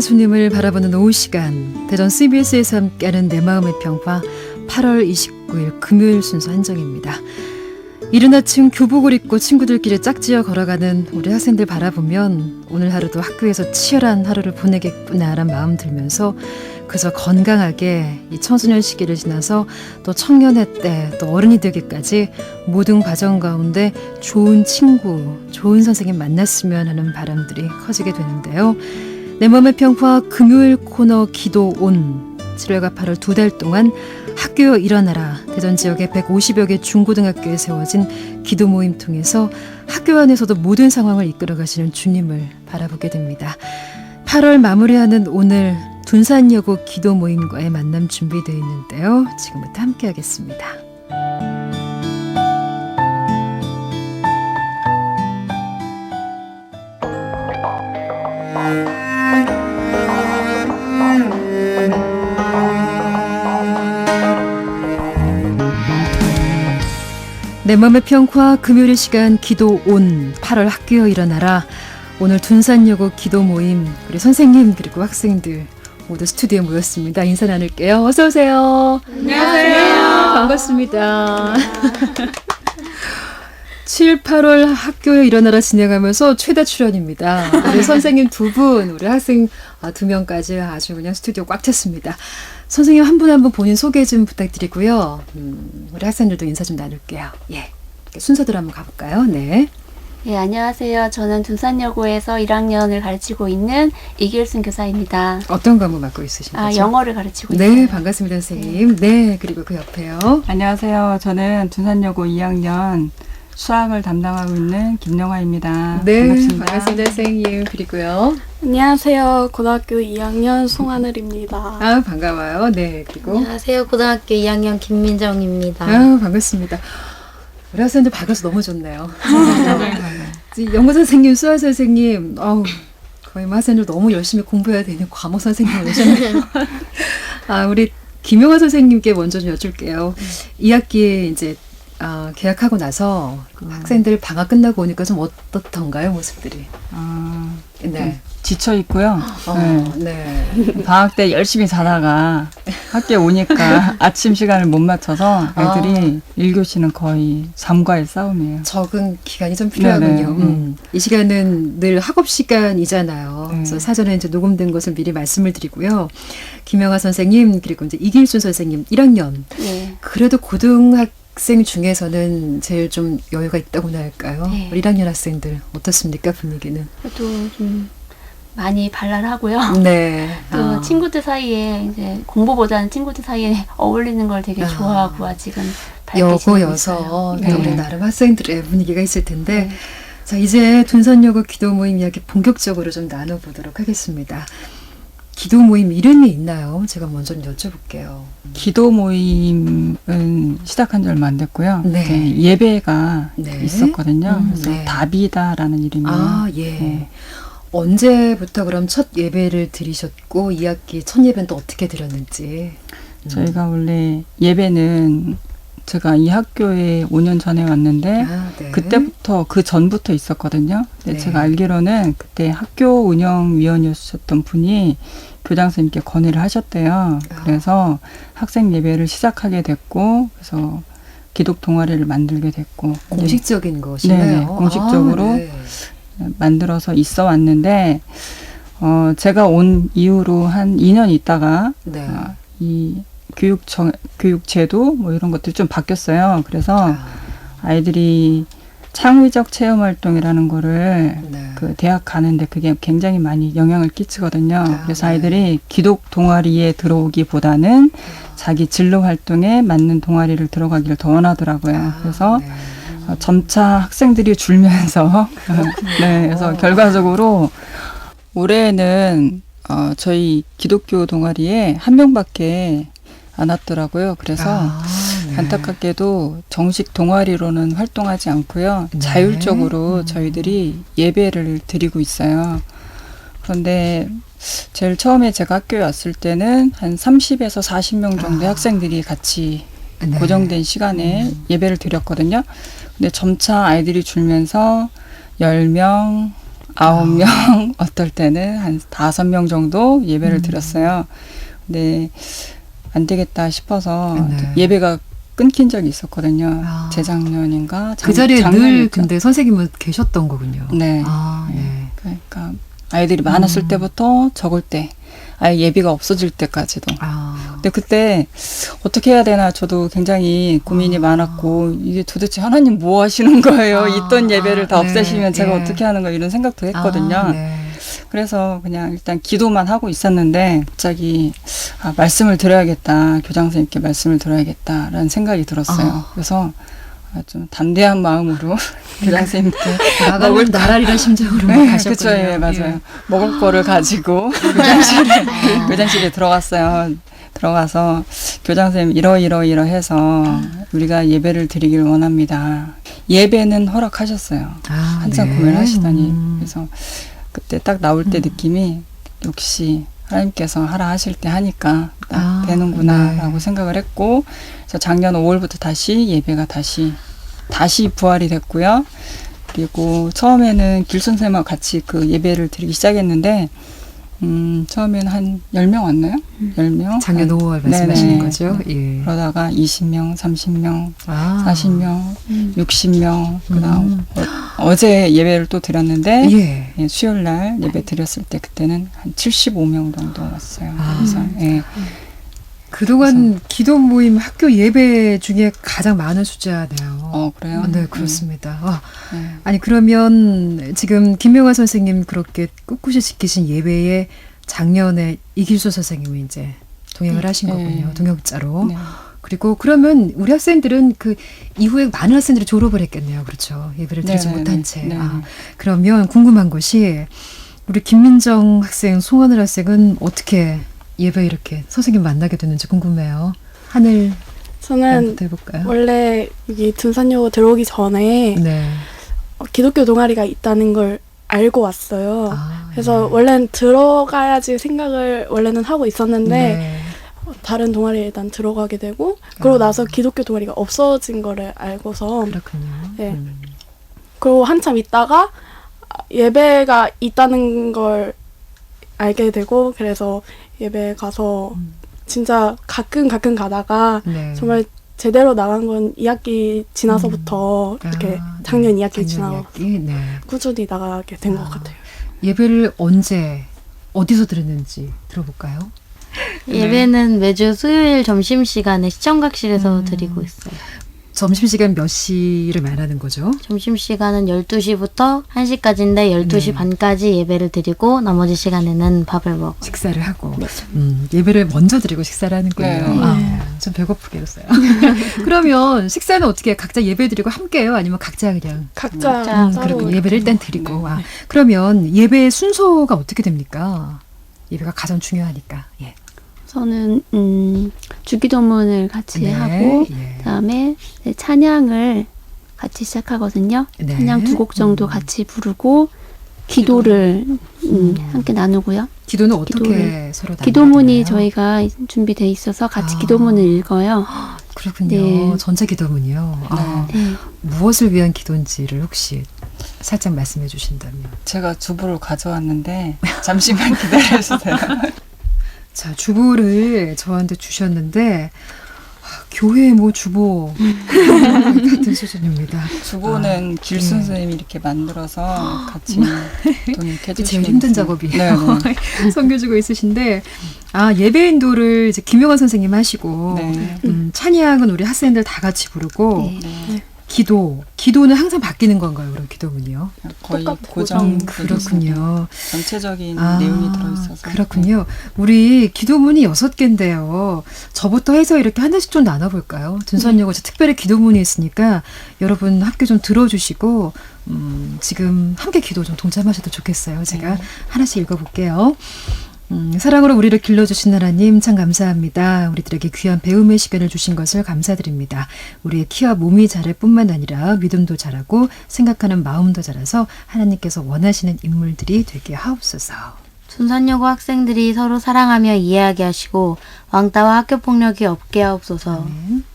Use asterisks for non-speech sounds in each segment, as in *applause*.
주님을 바라보는 오후 시간 대전 CBS에서 함께하는 내 마음의 평화 8월 29일 금요일 순서 한정입니다. 이른 아침 교복을 입고 친구들끼리 짝지어 걸어가는 우리 학생들 바라보면 오늘 하루도 학교에서 치열한 하루를 보내겠구나란 마음 들면서 그저 건강하게 이 청소년 시기를 지나서 또 청년의 때 또 어른이 되기까지 모든 과정 가운데 좋은 친구, 좋은 선생님 만났으면 하는 바람들이 커지게 되는데요. 내 마음의 평화 금요일 코너 기도 온 7월과 8월 두 달 동안 학교 일어나라 대전 지역의 150여 개 중고등학교에 세워진 기도 모임 통해서 학교 안에서도 모든 상황을 이끌어 가시는 주님을 바라보게 됩니다. 8월 마무리하는 오늘 둔산여고 기도 모임과의 만남 준비되어 있는데요. 지금부터 함께 하겠습니다. 내 맘의 평화 금요일 시간 기도 온 8월 학교여 일어나라 오늘 둔산여고 기도 모임 그리고 선생님 그리고 학생들 모두 스튜디오에 모였습니다. 인사 나눌게요. 어서 오세요. 안녕하세요. 반갑습니다. 7, 8월 학교에 일어나라 진행하면서 최다 출연입니다. 우리 선생님 두 분, 우리 학생 아, 두 명까지 아주 그냥 스튜디오 꽉 찼습니다. 선생님 한 분 한 분 본인 소개 좀 부탁드리고요. 음, 우리 학생들도 인사 좀 나눌게요. 예. 순서대로 한번 가볼까요? 네. 예, 안녕하세요. 저는 둔산여고에서 1학년을 가르치고 있는 이길순 교사입니다. 어떤 과목 맡고 있으신 거죠? 아, 영어를 가르치고 있어요. 네, 반갑습니다, 선생님. 네, 그리고 그 옆에요. 안녕하세요. 저는 둔산여고 2학년 수학을 담당하고 있는 김영화입니다. 네, 반갑습니다. 반갑습니다, 선생님. 그리고요. 안녕하세요. 고등학교 2학년 송하늘입니다. 아, 반가워요. 네, 그리고. 안녕하세요. 고등학교 2학년 김민정입니다. 아, 반갑습니다. 우리 학생들 밝아서 너무 좋네요. *laughs* 이 영어 선생님, 수학 선생님, 어우, 거의 뭐 학생들 너무 열심히 공부해야 되는 과목 선생님 오셨네요. *laughs* 아, 우리 김영화 선생님께 먼저 좀 여쭐게요. 이 학기에 이제 아, 개학하고 나서 학생들 방학 끝나고 오니까 좀 어떻던가요, 모습들이? 아, 네. 지쳐 있고요. 어, 네. 네. 방학 때 열심히 자다가 학교에 오니까 *laughs* 아침 시간을 못 맞춰서 애들이 일 1교시는 거의 잠과의 싸움이에요. 적응 기간이 좀 필요하군요. 네네. 음. 이 시간은 늘 학업 시간이잖아요. 네. 그래서 사전에 이제 녹음된 것을 미리 말씀을 드리고요. 김영하 선생님 그리고 이제 이길순 선생님 1학년. 예. 그래도 고등학 생 중에서는 제일 좀 여유가 있다고나 할까요? 네. 우리 1학년 학생들 어떻습니까 분위기는? 그래도 좀 많이 발랄하고요. 네. *laughs* 또 아. 친구들 사이에 이제 공부보다는 친구들 사이에 어울리는 걸 되게 아. 좋아하고 아 직은 밝게 지내고 여고여서. 또 우리 네. 나름 학생들의 분위기가 있을 텐데 네. 자 이제 둔산여고 기도 모임 이야기 본격적으로 좀 나눠보도록 하겠습니다. 기도 모임 이름이 있나요? 제가 먼저 좀 여쭤볼게요. 기도 모임은 시작한 지 얼마 안 됐고요. 네. 예배가 네. 있었거든요. 음, 그래서 네. 답이다라는 이름이에요. 아 예. 네. 언제부터 그럼 첫 예배를 드리셨고 이 학기 첫 예배는 또 어떻게 드렸는지. 음. 저희가 원래 예배는 제가 이 학교에 5년 전에 왔는데 아, 네. 그때부터 그 전부터 있었거든요. 근데 네. 제가 알기로는 그때 학교 운영위원이었던 분이 교장 선생님께 건의를 하셨대요. 아. 그래서 학생 예배를 시작하게 됐고 그래서 기독 동아리를 만들게 됐고 공식적인 것이네요. 네네, 공식적으로. 아, 네. 만들어서 있어 왔는데 어 제가 온 이후로 한 2년 있다가 네. 어, 이 교육 정 교육 제도 뭐 이런 것들이 좀 바뀌었어요. 그래서 아, 아이들이 창의적 체험 활동이라는 거를 네. 그 대학 가는데 그게 굉장히 많이 영향을 끼치거든요. 아, 그래서 네. 아이들이 기독 동아리에 들어오기보다는 자기 진로 활동에 맞는 동아리를 들어가기를 더 원하더라고요. 아, 그래서 네. 어, 점차 학생들이 줄면서 *laughs* 네, 그래서 어. 결과적으로 올해는 어, 저희 기독교 동아리에 한 명밖에 안 왔더라고요. 그래서 아, 네. 안타깝게도 정식 동아리로는 활동하지 않고요. 네. 자율적으로 음. 저희들이 예배를 드리고 있어요. 그런데 제일 처음에 제가 학교에 왔을 때는 한 30에서 40명 정도의 아. 학생들이 같이 네. 고정된 시간에 음. 예배를 드렸거든요. 근데 점차 아이들이 줄면서 10명, 아홉 명 *laughs* 어떨 때는 한 다섯 명 정도 예배를 음. 드렸어요. 근데 안 되겠다 싶어서 네. 예배가 끊긴 적이 있었거든요. 아. 재작년인가 작- 그 자리에 늘 작년이었죠. 근데 선생님은 계셨던 거군요. 네. 아, 예. 그러니까 아이들이 많았을 음. 때부터 적을 때 아예 예비가 없어질 때까지도. 아. 근데 그때 어떻게 해야 되나 저도 굉장히 고민이 아. 많았고 이게 도대체 하나님 뭐 하시는 거예요? 아. 있던 예배를 다 네, 없애시면 제가 예. 어떻게 하는 거 이런 생각도 했거든요. 아, 네. 그래서 그냥 일단 기도만 하고 있었는데 갑자기 아, 말씀을 드려야겠다. 교장 선생님께 말씀을 드려야겠다라는 생각이 들었어요. 아. 그래서 아, 좀 담대한 마음으로 *laughs* 교장 선생님께 *laughs* 먹을 거- 나라리란 심정으로 네, 가셨군요. 그쵸, 예, 맞아요. 예. 먹을 거를 가지고 *laughs* 교장실에 교장실에 들어갔어요. 들어가서 교장 선생님 이러 이러 이러 해서 우리가 예배를 드리길 원합니다. 예배는 허락하셨어요. 아, 한참 네. 고민을 하시다니 음. 그래서 그때 딱 나올 때 느낌이 역시 하나님께서 하라 하실 때 하니까 딱 아, 되는구나라고 네. 생각을 했고 그래서 작년 5월부터 다시 예배가 다시 다시 부활이 됐고요. 그리고 처음에는 길 선생님하고 같이 그 예배를 드리기 시작했는데 음, 처음에는 한 10명 왔나요? 10명? 작년 한- 5월 말씀하시는 네네. 거죠? 예. 그러다가 20명, 30명, 아. 40명, 음. 60명, 그 다음 음. 어, 제 예배를 또 드렸는데 예. 예, 수요일 날 예배 드렸을 때 그때는 한 75명 정도 왔어요. 아. 그래서 예, 그동안 기도 모임 학교 예배 중에 가장 많은 숫자네요. 어 그래요? 네, 그렇습니다. 아, 네. 아니 그러면 지금 김명화 선생님 그렇게 꿋꿋이 지키신 예배에 작년에 이길수 선생님이 이제 동행을 하신 네. 거군요. 동역자로. 네. 그리고 그러면 우리 학생들은 그 이후에 많은 학생들이 졸업을 했겠네요. 그렇죠. 예배를 드리지 네, 네, 못한 네. 채. 네. 아, 그러면 궁금한 것이 우리 김민정 학생, 송하늘 학생은 어떻게 예배 이렇게 선생님 만나게 됐는지 궁금해요. 하늘 저는 해볼까요? 원래 여기 둔산여고 들어오기 전에 네. 어, 기독교 동아리가 있다는 걸 알고 왔어요. 아, 그래서 네. 원래는 들어가야지 생각을 원래는 하고 있었는데 네. 어, 다른 동아리에 일단 들어가게 되고 그러고 아. 나서 기독교 동아리가 없어진 거를 알고서 그렇군요. 네. 음. 그리고 한참 있다가 아, 예배가 있다는 걸 알게 되고 그래서 예배 가서 음. 진짜 가끔 가끔 가다가 네. 정말 제대로 나간 건 2학기 지나서부터 이렇게 아, 작년 네. 2학기 작년 지나고 2학기? 네. 꾸준히 나가게 된것 아. 같아요. 예배를 언제 어디서 들었는지 들어볼까요? 예배는 매주 수요일 점심 시간에 시청각실에서 음. 드리고 있어요. 점심시간 몇 시를 말하는 거죠? 점심시간은 12시부터 1시까지인데 12시 네. 반까지 예배를 드리고 나머지 시간에는 밥을 먹어요. 식사를 하고 음, 예배를 먼저 드리고 식사를 하는군요. 네. 아, 좀 배고프게 했어요. *laughs* 그러면 식사는 어떻게 각자 예배 드리고 함께요? 아니면 각자 그냥 각자 각자 음, 그리고 예배를 일단 드리고 네. 아, 그러면 예배의 순서가 어떻게 됩니까? 예배가 가장 중요하니까. 예. 저는 음, 주기도문을 같이 네, 하고 예. 그다음에 네, 찬양을 같이 시작하거든요. 네. 찬양 두 곡 정도 음. 같이 부르고 기도를 음, 음. 함께 나누고요. 기도는 어떻게 기도를- 서로 기도문이 나누나요? 저희가 준비돼 있어서 같이 아. 기도문을 읽어요. *gasps* 그렇군요. 네. 전체 기도문이요. 아, 네. 무엇을 위한 기도인지를 혹시 살짝 말씀해 주신다면. 제가 주부를 가져왔는데 잠시만 기다려주세요. *laughs* 자, 주보를 저한테 주셨는데 아, 교회 뭐 주보 *laughs* 같은 수준입니다. 주부는 길 예. 선생님이 이렇게 만들어서 같이 또 이렇게 *laughs* 이게 해주시는 제일 힘든. 작업이에요. 네, 네. *laughs* 섬겨주고 있으신데 아 예배 인도를 이제 김영환 선생님 하시고 네. 음, 찬양은 우리 학생들 다 같이 부르고 네. 네. 기도 기도는 항상 바뀌는 건가요? 그럼 기도문이요? 거의. 고정 음, 그렇군요. 전체적인 아, 내용이 들어있어서 그렇군요. 우리 기도문이 여섯 개인데요. 저부터 해서 이렇게 하나씩 좀 나눠볼까요? 둔선여고 특별히 기도문이 있으니까 여러분 학교 좀 들어주시고 음, 지금 함께 기도 좀 동참하셔도 좋겠어요. 제가 네. 하나씩 읽어볼게요. 음, 사랑으로 우리를 길러주신 하나님 참 감사합니다. 우리들에게 귀한 배움의 시간을 주신 것을 감사드립니다. 우리의 키와 몸이 자랄 뿐만 아니라 믿음도 자라고 생각하는 마음도 자라서 하나님께서 원하시는 인물들이 되게 하옵소서. 둔산여고 학생들이 서로 사랑하며 이해하게 하시고 왕따와 학교 폭력이 없게 하옵소서. 아멘.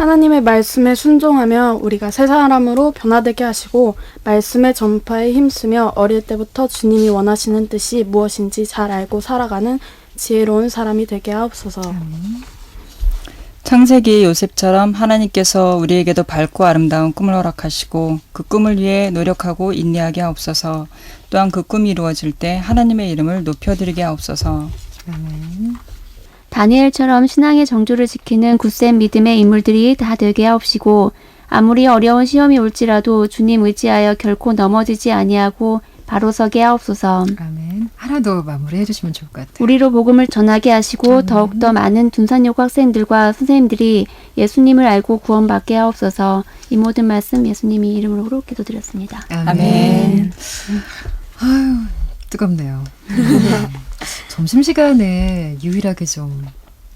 하나님의 말씀에 순종하며 우리가 새 사람으로 변화되게 하시고 말씀의 전파에 힘쓰며 어릴 때부터 주님이 원하시는 뜻이 무엇인지 잘 알고 살아가는 지혜로운 사람이 되게 하옵소서. 창세기 요셉처럼 하나님께서 우리에게도 밝고 아름다운 꿈을 허락하시고 그 꿈을 위해 노력하고 인내하게 하옵소서. 또한 그 꿈이 이루어질 때 하나님의 이름을 높여드리게 하옵소서. 아멘. 다니엘처럼 신앙의 정조를 지키는 굳센 믿음의 인물들이 다 되게 하옵시고 아무리 어려운 시험이 올지라도 주님 의지하여 결코 넘어지지 아니하고 바로 서게 하옵소서. 아멘. 하나 더 마무리해 주시면 좋을 것 같아요. 우리로 복음을 전하게 하시고 더욱더 많은 둔산여고 학생들과 선생님들이 예수님을 알고 구원받게 하옵소서. 이 모든 말씀 예수님이 이름으로 기도드렸습니다. 아멘. 아유, 뜨겁네요. *laughs* 점심시간에 유일하게 좀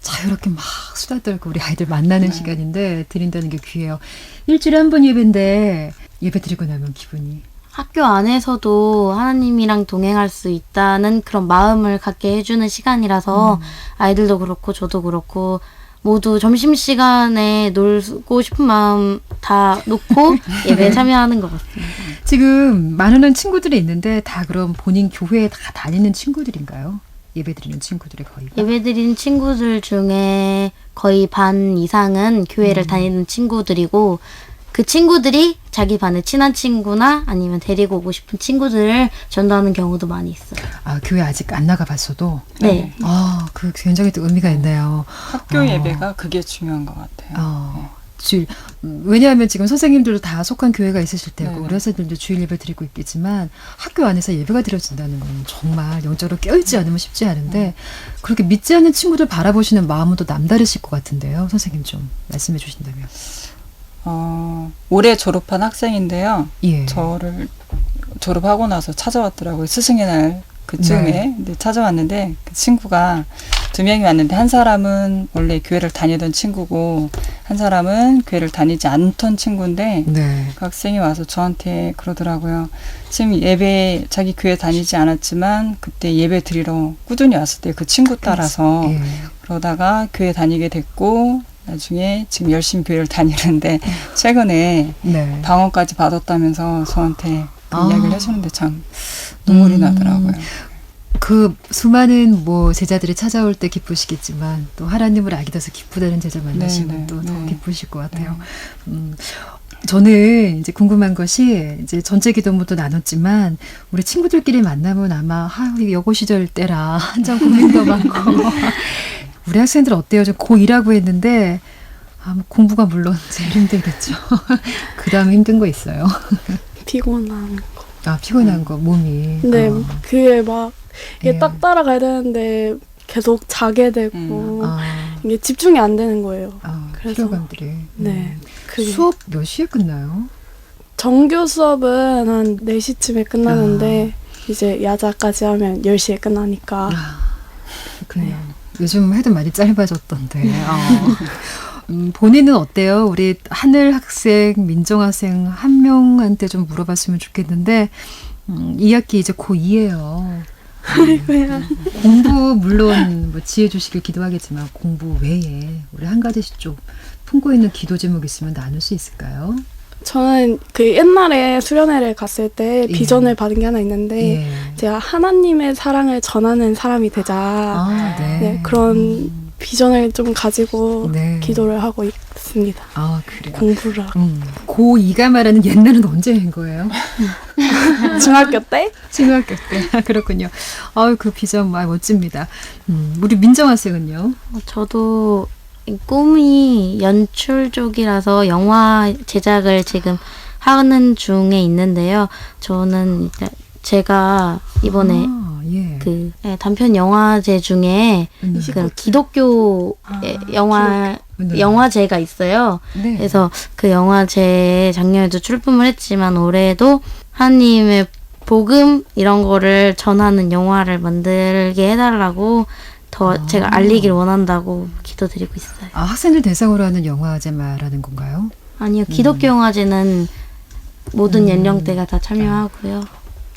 자유롭게 막 수다 떨고 우리 아이들 만나는 시간인데 드린다는 게 귀해요. 일주일에 한 번 예배인데 예배 드리고 나면 기분이? 학교 안에서도 하나님이랑 동행할 수 있다는 그런 마음을 갖게 해주는 시간이라서 아이들도 그렇고 저도 그렇고 모두 점심시간에 놀고 싶은 마음 다 놓고 *laughs* 예배에 참여하는 것 같습니다. 지금 많은 친구들이 있는데 다 그럼 본인 교회에 다 다니는 친구들인가요? 예배 드리는 친구들의 거의 예배드린 친구들 중에 거의 반 이상은 교회를 다니는 친구들이고 그 친구들이 자기 반에 친한 친구나 아니면 데리고 오고 싶은 친구들을 전도하는 경우도 많이 있어요. 아 교회 아직 안 나가봤어도 네. 아그 굉장히 또 의미가 있네요. 학교 어. 예배가 그게 중요한 것 같아요. 어, 주일 음, 왜냐하면 지금 선생님들도 다 속한 교회가 있으실 테고 네. 우리 학생들도 주일 예배 드리고 있겠지만 학교 안에서 예배가 드려진다는 건 정말 영적으로 깨어있지 않으면 쉽지 않은데 그렇게 믿지 않는 친구들 바라보시는 마음은 또 남다르실 것 같은데요 선생님 좀 말씀해 주신다면 어, 올해 졸업한 학생인데요. 예 저를 졸업하고 나서 찾아왔더라고요. 스승의 날 그쯤에 네. 근데 찾아왔는데 그 친구가 두 명이 왔는데 한 사람은 원래 교회를 다니던 친구고 한 사람은 교회를 다니지 않던 친구인데 네. 그 학생이 와서 저한테 그러더라고요. 지금 예배 자기 교회 다니지 않았지만 그때 예배 드리러 꾸준히 왔을 때 그 친구 따라서 예. 그러다가 교회 다니게 됐고 나중에 지금 열심히 교회를 다니는데 최근에 네. 방언까지 받았다면서 저한테 그 아. 이야기를 해주는데 참 눈물이 음. 나더라고요. 그 수많은 뭐 제자들이 찾아올 때 기쁘시겠지만 또 하나님을 알게 돼서 기쁘다는 제자 만나시면 네, 네, 또더 네. 기쁘실 것 같아요. 음, 저는 이제 궁금한 것이 이제 전체 기도문도 나눴지만 우리 친구들끼리 만나면 아마 아, 여고 시절 때라 한참 고민도 많고 *laughs* *laughs* 우리 학생들 어때요? 좀 고2라고 했는데 아, 뭐 공부가 물론 *laughs* 제일 힘들겠죠. *laughs* 그 다음에 힘든 거 있어요. *laughs* 피곤한 거. 아 피곤한 거 몸이. 네, 어, 그게 막 이게 예. 딱 따라가야 되는데 계속 자게 되고 음. 아, 이게 집중이 안 되는 거예요. 아, 그래서- 피로감들이. 네, 음. 그게 수업 몇 시에 끝나요? 정규 수업은 한 4시쯤에 끝나는데 이제 야자까지 하면 10시에 끝나니까 아, 그렇군요. 요즘 해도 많이 짧아졌던데. 어. 음, 본인은 어때요? 우리 하늘 학생, 민정 학생 한 명한테 좀 물어봤으면 좋겠는데, 음, 2학기 이제 고2예요. 아이고야. 공부 물론 뭐 지혜 주시길 기도하겠지만 공부 외에 우리 한 가지씩 좀 품고 있는 기도 제목 있으면 나눌 수 있을까요? 저는 그 옛날에 수련회를 갔을 때 예. 비전을 받은 게 하나 있는데 예. 제가 하나님의 사랑을 전하는 사람이 되자 아, 네. 네, 그런 비전을 좀 가지고 네. 기도를 하고 있습니다. 아, 그래요. 공부를 하고. 음, 고2가 말하는 옛날은 언제인 거예요? *laughs* 중학교 때 중학교 때. *laughs* 그렇군요. 아유, 그 비전, 아, 멋집니다. 음, 우리 민정 학생은요? 어, 저도 이 꿈이 연출 쪽이라서 영화 제작을 지금 하는 중에 있는데요. 저는 제가 이번에 아, 예. 그 예, 단편 영화제 중에 음, 그 기독교 아, 의 영화 네. 영화제가 있어요. 네. 그래서 그 영화제에 작년에도 출품을 했지만 올해도 하나님의 복음 이런 거를 전하는 영화를 만들게 해달라고 더 아. 제가 알리길 원한다고 기도드리고 있어요. 아, 학생들 대상으로 하는 영화제 말하는 건가요? 아니요 기독교 영화제는 모든 음. 연령대가 다 참여하고요.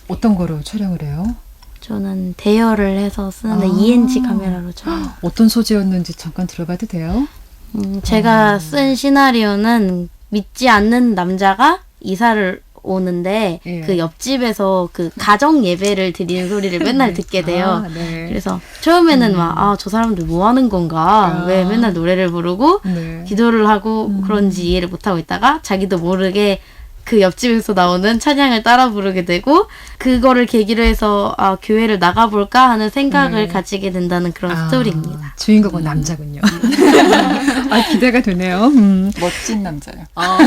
어떤 거로 촬영을 해요? 저는 대여를 해서 쓰는데 아. ENG 카메라로 촬영. 어떤 소재였는지 잠깐 들어봐도 돼요? 음, 제가 어. 쓴 시나리오는 믿지 않는 남자가 이사를 오는데 예. 그 옆집에서 그 가정 예배를 드리는 소리를 맨날 듣게 *laughs* 돼요. 아, 네. 그래서 처음에는 막아저 사람들 뭐 하는 건가 아. 왜 맨날 노래를 부르고 네. 기도를 하고 음. 그런지 이해를 못 하고 있다가 자기도 모르게 그 옆집에서 나오는 찬양을 따라 부르게 되고 그거를 계기로 해서 아 교회를 나가볼까 하는 생각을 네. 가지게 된다는 그런 아, 스토리입니다. 주인공은 남자군요. *laughs* 아, 기대가 되네요. 음. 멋진 남자예요. 아?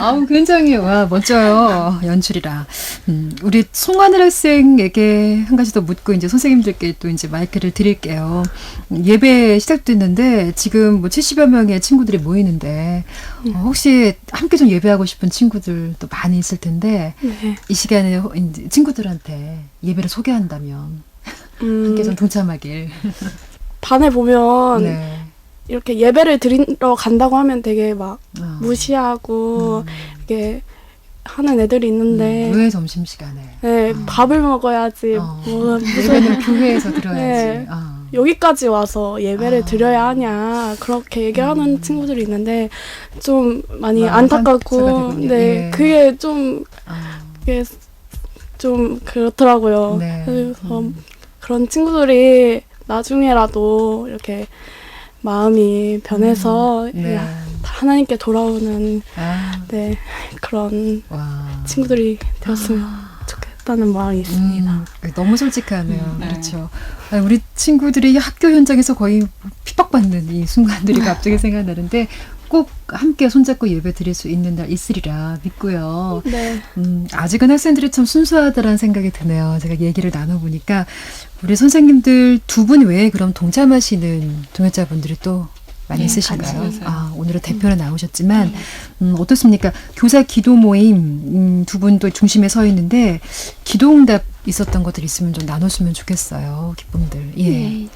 아우, 굉장히, 와, 멋져요. 연출이라. 음, 우리 송하늘 학생에게 한 가지 더 묻고, 이제 선생님들께 또 이제 마이크를 드릴게요. 음, 예배 시작됐는데, 지금 뭐 70여 명의 친구들이 모이는데, 어, 혹시 함께 좀 예배하고 싶은 친구들 도 많이 있을 텐데, 네. 이 시간에 호- 이제 친구들한테 예배를 소개한다면, 함께 좀 음, 동참하길. 반에 보면 네. 이렇게 예배를 드리러 간다고 하면 되게 막 어. 무시하고 음, 이렇게 하는 애들이 있는데 음, 왜 점심 시간에? 네, 음. 밥을 먹어야지 어. 뭐 무슨 예배는 교회에서 들어야지. 네. 어. 여기까지 와서 예배를 아. 드려야 하냐 그렇게 얘기하는 음. 친구들이 있는데 좀 많이 안타깝고. 네 예. 그게 좀 아, 그게 좀 그렇더라고요. 네. 그래서 음. 그런 친구들이 나중에라도 이렇게 마음이 변해서 네. 하나님께 돌아오는 아, 네 그런 와. 친구들이 되었으면 좋겠다는 마음이 있습니다. 음, 너무 솔직하네요. 음, 네. 그렇죠. 아, 우리 친구들이 학교 현장에서 거의 핍박받는 이 순간들이 *laughs* 갑자기 생각나는데 꼭 함께 손잡고 예배 드릴 수 있는 날 있으리라 믿고요. 네. 음, 아직은 학생들이 참 순수하다라는 생각이 드네요. 제가 얘기를 나눠보니까 우리 선생님들 두 분 외에 그럼 동참하시는 동역자분들이 또 많이 네, 계세요. 아, 오늘은 대표로 나오셨지만 음, 어떻습니까? 교사 기도 모임 음, 두 분도 중심에 서 있는데 기도응답 있었던 것들 있으면 좀 나눴으면 좋겠어요. 기쁨들. 예. 네.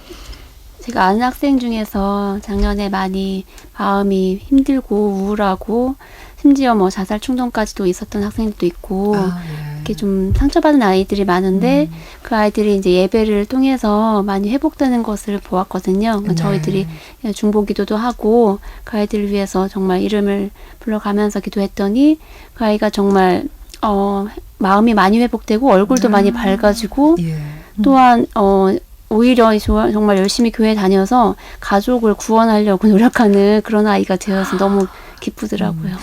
제가 아는 학생 중에서 작년에 많이 마음이 힘들고 우울하고 심지어 뭐 자살 충동까지도 있었던 학생도 있고 아, 예. 이렇게 좀 상처받은 아이들이 많은데 음. 그 아이들이 이제 예배를 통해서 많이 회복되는 것을 보았거든요. 네. 저희들이 중보 기도도 하고 그 아이들을 위해서 정말 이름을 불러가면서 기도했더니 그 아이가 정말 어 마음이 많이 회복되고 얼굴도 아. 많이 밝아지고 예. 또한 어 오히려 조- 정말 열심히 교회 다녀서 가족을 구원하려고 *laughs* 노력하는 그런 아이가 되어서 너무 기쁘더라고요.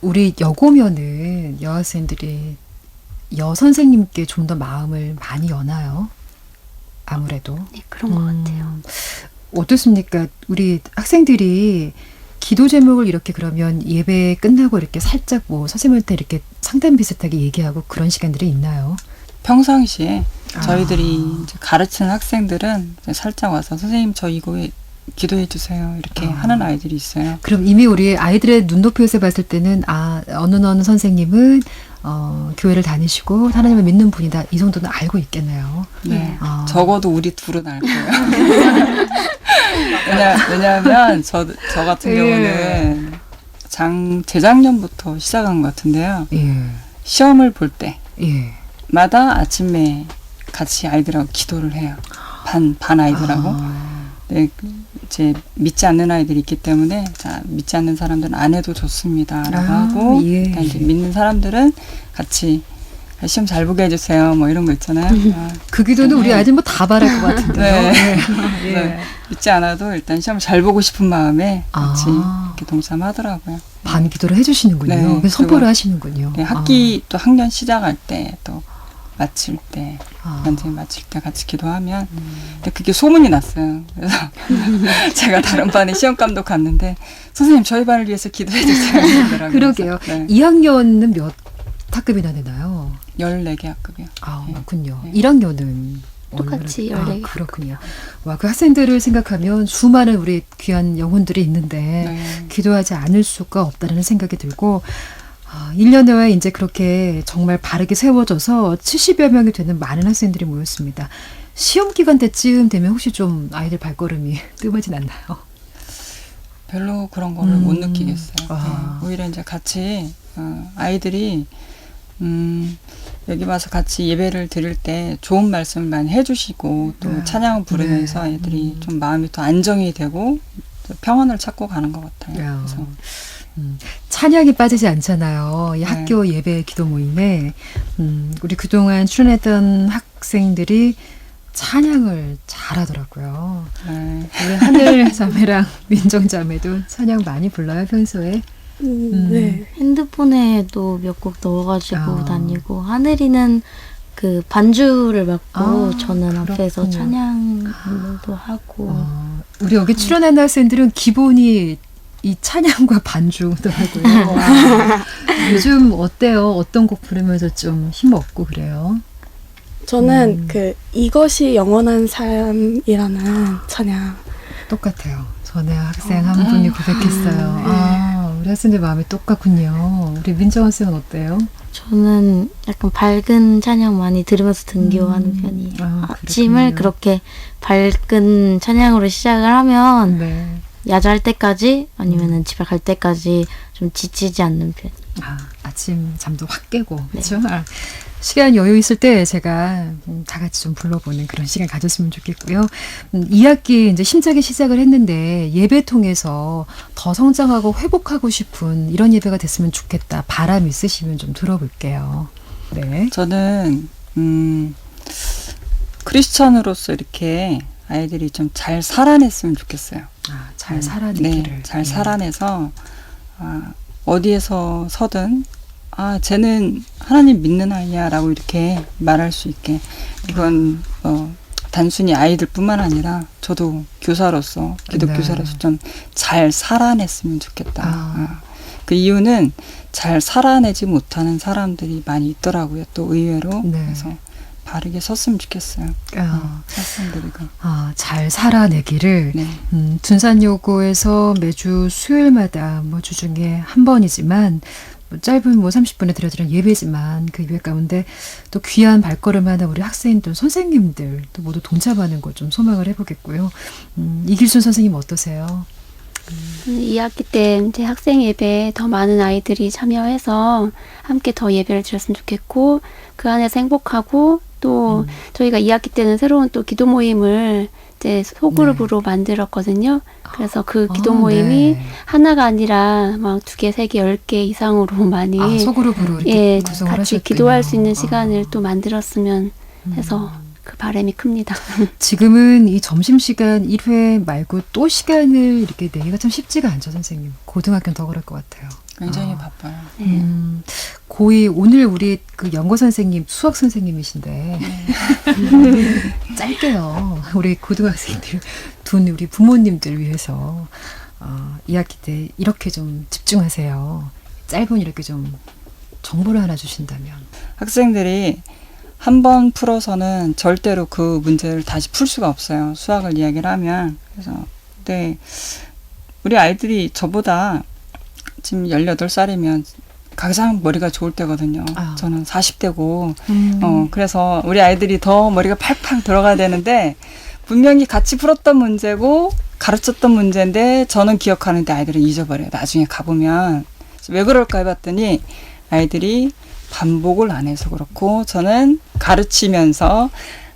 우리 여고면은 여학생들이 여 선생님께 좀 더 마음을 많이 여나요? 아무래도. 네, 그런 것 음, 같아요. 어떻습니까? 우리 학생들이 기도 제목을 이렇게 그러면 예배 끝나고 이렇게 살짝 뭐 선생님한테 이렇게 상담 비슷하게 얘기하고 그런 시간들이 있나요? 평상시에 저희들이 아. 이제 가르치는 학생들은 이제 살짝 와서 선생님 저 이거 기도해 주세요 이렇게 아. 하는 아이들이 있어요. 그럼 이미 우리 아이들의 눈높이에서 봤을 때는 아 어느 어느 선생님은 어, 교회를 다니시고 하나님을 믿는 분이다 이 정도는 알고 있겠네요. 네. 아. 적어도 우리 둘은 알 거예요. *laughs* 왜냐, 왜냐하면 저, 저 같은 예. 경우는 장, 재작년부터 시작한 것 같은데요. 예, 시험을 볼 예. 때마다 아침에 같이 아이들하고 기도를 해요. 반, 반 아이들하고. 아, 네, 이제 믿지 않는 아이들이 있기 때문에 자 믿지 않는 사람들은 안 해도 좋습니다라고 아, 하고 예. 그다음에 이제 믿는 사람들은 같이 시험 잘 보게 해주세요 뭐 이런 거 있잖아요. 아, 그 기도는 우리 네. 아이들 뭐 다 바랄 것 같은데요. 네. 예. *laughs* 네. 믿지 않아도 일단 시험 잘 보고 싶은 마음에 같이 아. 이렇게 동참하더라고요. 반 기도를 해주시는군요. 네, 선포를 하시는군요. 네, 학기 또 학년 시작할 때 또 마칠 때 아. 연생 마칠 때 같이 기도하면 근데 그게 소문이 났어요. 그래서 *laughs* 제가 다른 반에 시험 감독 갔는데 선생님 저희 반을 위해서 기도해 주세요. *laughs* 그러게요. 네. 2학년은 몇 학급이나 되나요? 14개 학급이요. 아, 네. 그렇군요. 네. 1학년은 똑같이 아, 14개 그렇군요. 와, 그 학생들을 생각하면 수많은 우리 귀한 영혼들이 있는데 네. 기도하지 않을 수가 없다는 생각이 들고 아, 1년 후에 이제 그렇게 정말 바르게 세워져서 70여 명이 되는 많은 학생들이 모였습니다. 시험 기간 때쯤 되면 혹시 좀 아이들 발걸음이 *laughs* 뜸하진 않나요? 별로 그런 거를 음. 못 느끼겠어요. 아. 네. 오히려 이제 같이 어, 아이들이 음, 여기 와서 같이 예배를 드릴 때 좋은 말씀을 많이 해주시고 또 네. 찬양을 부르면서 네. 애들이 음. 좀 마음이 더 안정이 되고 그 평안을 찾고 가는 것 같아요. 야. 그래서 음, 찬양이 빠지지 않잖아요. 이 네. 학교 예배 기도 모임에 음, 우리 그동안 출연했던 학생들이 찬양을 잘하더라고요. 네. 우리 하늘 자매랑 *laughs* 민정 자매도 찬양 많이 불러요 평소에. 음, 음. 네. 핸드폰에도 몇 곡 넣어가지고 아. 다니고 하늘이는 그 반주를 맡고 아, 저는 앞에서 그렇군요. 찬양도 하고 어, 우리 여기 출연한 학생들은 기본이 이 찬양과 반주더라고요. 아, *laughs* 요즘 어때요? 어떤 곡 부르면서 좀힘 얻고 그래요? 저는 음. 그 이것이 영원한 삶이라는 찬양. 똑같아요. 전에 학생 한 분이 고백했어요. 아, 우리 학생들 마음이 똑같군요. 우리 민정 학생은 어때요? 저는 약간 밝은 찬양 많이 들으면서 등교하는 음. 편이에요. 아, 아침을 그렇군요. 그렇게 밝은 찬양으로 시작을 하면 네. 야자할 때까지 아니면은 집에 갈 때까지 좀 지치지 않는 편. 아, 아침 잠도 확 깨고 그렇죠? 아, 시간 여유 있을 때 제가 음, 다 같이 좀 불러보는 그런 시간 가졌으면 좋겠고요. 음, 2학기 이제 힘차게 시작을 했는데 예배 통해서 더 성장하고 회복하고 싶은 이런 예배가 됐으면 좋겠다. 바람 있으시면 좀 들어볼게요. 네. 저는 음, 크리스천으로서 이렇게 아이들이 좀 잘 살아냈으면 좋겠어요. 아, 잘 음, 살아내기를. 네, 잘 예. 살아내서 아, 어디에서 서든 아 쟤는 하나님 믿는 아이야라고 이렇게 말할 수 있게 이건 어, 단순히 아이들뿐만 아니라 저도 교사로서 기독 네. 교사로서 좀 잘 살아냈으면 좋겠다. 아. 아, 그 이유는 잘 살아내지 못하는 사람들이 많이 있더라고요. 또 의외로 네. 그래서 바르게 섰으면 좋겠어요. 아, 학생들이가 아, 잘 살아내기를 네. 음, 둔산요고에서 매주 수요일마다 뭐 주중에 한 번이지만 뭐 짧은 뭐 30분에 드려드리는 예배지만 그 예배 가운데 또 귀한 발걸음하는 우리 학생들, 선생님들 또 모두 동참하는 것좀 소망을 해보겠고요. 음, 이길순 선생님 어떠세요? 2학기 때 이제 학생 예배에 더 많은 아이들이 참여해서 함께 더 예배를 드렸으면 좋겠고 그 안에서 행복하고 또 음. 저희가 2학기 때는 새로운 또 기도 모임을 이제 소그룹으로 만들었거든요. 그래서 그 기도 아, 모임이 네. 하나가 아니라 막 두 개, 세 개, 열 개 이상으로 *laughs* 많이 아, 소그룹으로 이렇게 예, 구성을 같이 하셨군요. 기도할 수 있는 아. 시간을 또 만들었으면 해서 음. 그 바람이 큽니다. *laughs* 지금은 이 점심시간 1회 말고 또 시간을 이렇게 내기가 참 쉽지가 않죠, 선생님. 고등학교는 더 그럴 것 같아요. 굉장히 아. 바빠요. 네. 음, 고2 오늘 우리 그 영어 선생님, 수학 선생님이신데 *laughs* 짧게요. 우리 고등학생들 둔 우리 부모님들 위해서 어, 2학기 때 이렇게 좀 집중하세요. 짧은 이렇게 좀 정보를 하나 주신다면. 학생들이 한 번 풀어서는 절대로 그 문제를 다시 풀 수가 없어요. 수학을 이야기를 하면. 그래서, 근데 우리 아이들이 저보다 지금 18살이면 가장 머리가 좋을 때거든요. 아. 저는 40대고, 음. 어, 그래서 우리 아이들이 더 머리가 팍팍 들어가야 되는데, 분명히 같이 풀었던 문제고, 가르쳤던 문제인데, 저는 기억하는데 아이들은 잊어버려요. 나중에 가보면. 왜 그럴까 해봤더니, 아이들이 반복을 안 해서 그렇고, 저는 가르치면서,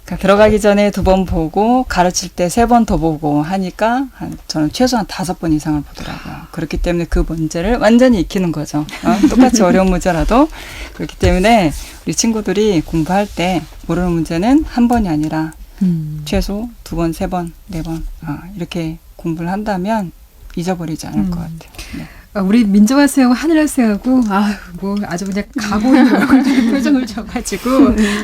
그러니까 들어가기 전에 두 번 보고, 가르칠 때 세 번 더 보고 하니까, 한, 저는 최소한 다섯 번 이상을 보더라고요. 그렇기 때문에 그 문제를 완전히 익히는 거죠. 어? 똑같이 어려운 문제라도. 그렇기 때문에 우리 친구들이 공부할 때 모르는 문제는 한 번이 아니라 음. 최소 두 번, 세 번, 네 번, 아, 이렇게 공부를 한다면 잊어버리지 않을 음. 것 같아요. 네. 아, 우리 민정 학생하고 하늘 학생하고 아뭐 아주 그냥 가보이는 *laughs* 얼굴 표정을 줘가지고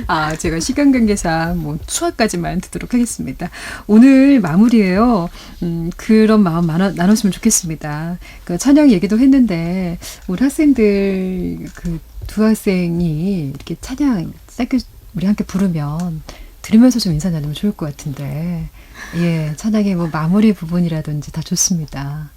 아 제가 시간 관계상 뭐 수학까지만 듣도록 하겠습니다. 오늘 마무리예요. 음 그런 마음 나눠, 나눴으면 좋겠습니다. 그 찬양 얘기도 했는데 우리 학생들 그 두 학생이 이렇게 찬양 짧게 우리 함께 부르면 들으면서 좀 인사 나누면 좋을 것 같은데 예 찬양의 뭐 마무리 부분이라든지 다 좋습니다.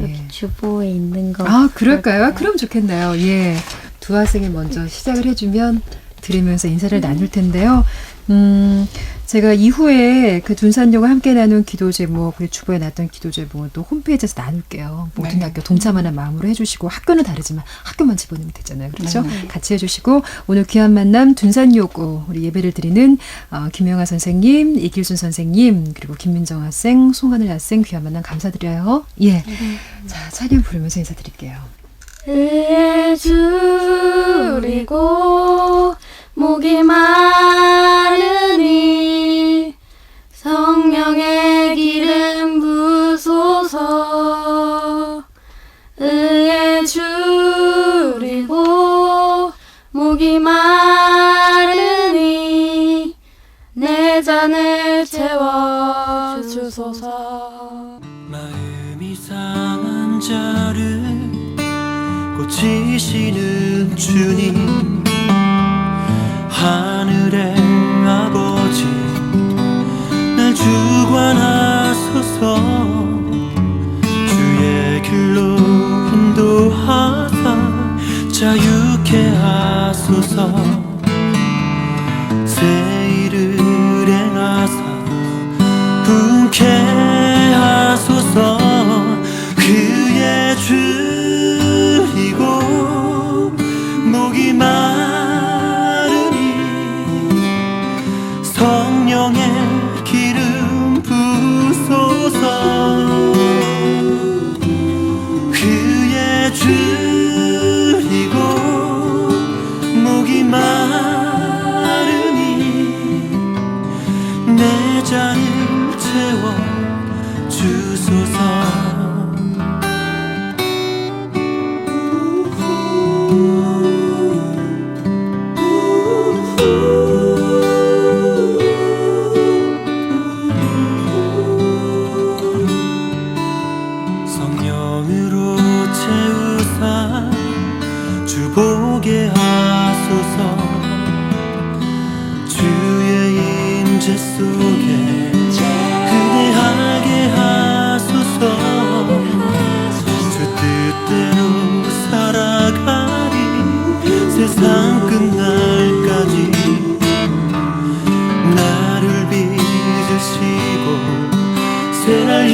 여기 예. 주보에 있는 거. 아, 그럴까요? 그럼 좋겠네요. 예. 두 학생이 먼저 시작을 해주면 들으면서 인사를 나눌 텐데요. 음, 제가 이후에 그 둔산역과 함께 나눈 기도 제목, 그리고 주보에 놨던 기도 제목은 또 홈페이지에서 나눌게요. 모든 네. 학교 동참하는 마음으로 해주시고 학교는 다르지만 학교만 집어넣으면 되잖아요. 그렇죠? 네. 같이 해주시고 오늘 귀한 만남 둔산요고 우리 예배를 드리는 어, 김영아 선생님, 이길순 선생님, 그리고 김민정 학생, 송하늘 학생 귀한 만남 감사드려요. 예. 자, 찬양 부르면서 인사드릴게요. 의에 줄이고 목이 마르니 성령의 기름 부소서. 의에 줄이고 목이 마르니 내 잔을 채워 주소서. 마음이 상한 자를 고치시는 주님 하늘의 아버지 날 주관하소서. 주의 길로 인도하사 자유케 하소서 내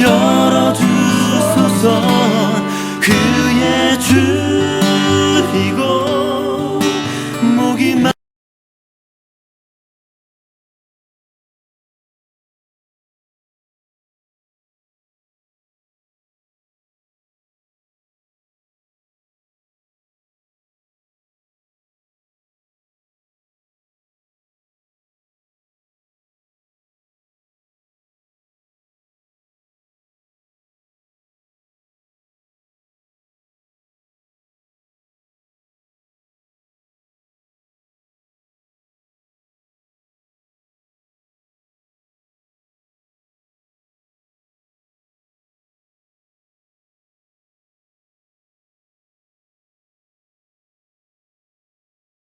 열어주소서. 그의 주